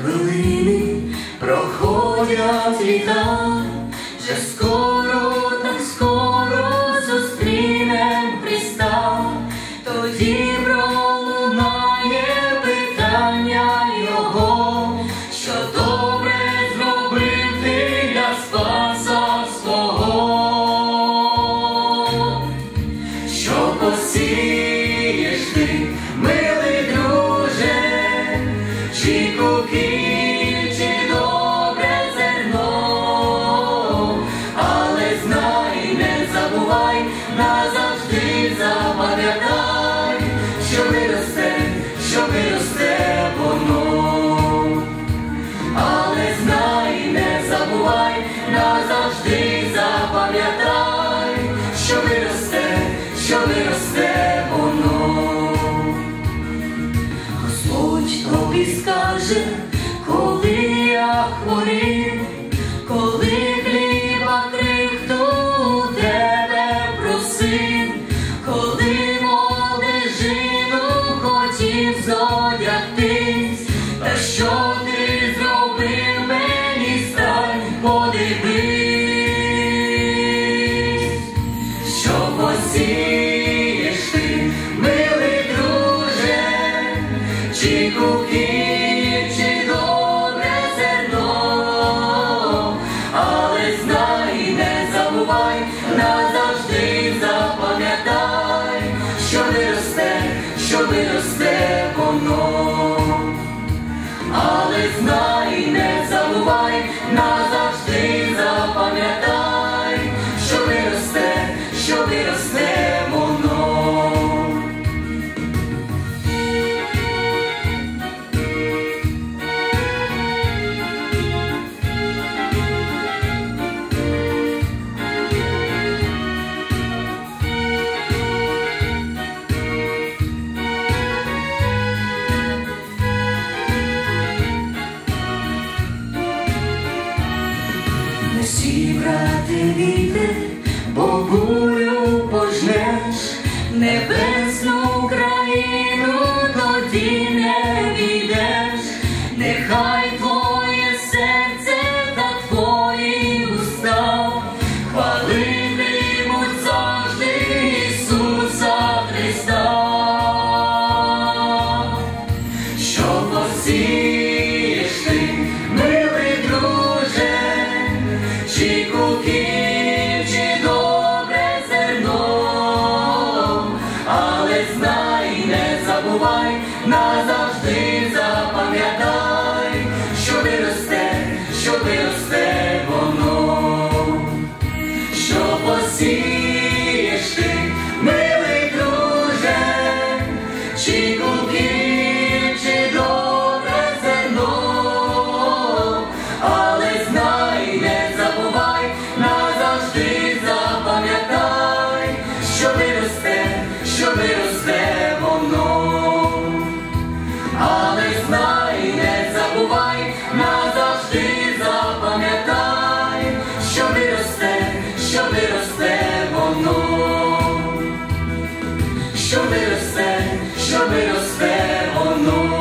хвилини проходять літа, вже скоро, так скоро зустрінем Христа, тоді пролунає питання Його, що чи кукіль, чи добре зерно, але знай, не забувай, назавжди запам'ятай, що виросте, що виросте воно. Але знай, не забувай, назавжди запам'ятай, що виросте, скаже, коли я хворів, коли хліба крихту у тебе просив, коли молодежину хотів зодягтись, та що ти зробив мені стань, подивись, що посієш ти, друже, чи кукіль, Не сібрати вітер, бо бурю пожнеш, небесну виросте воно, але знай, не забувай, назавжди запам'ятай, що виросте, що виросте воно, що виросте, що виросте воно.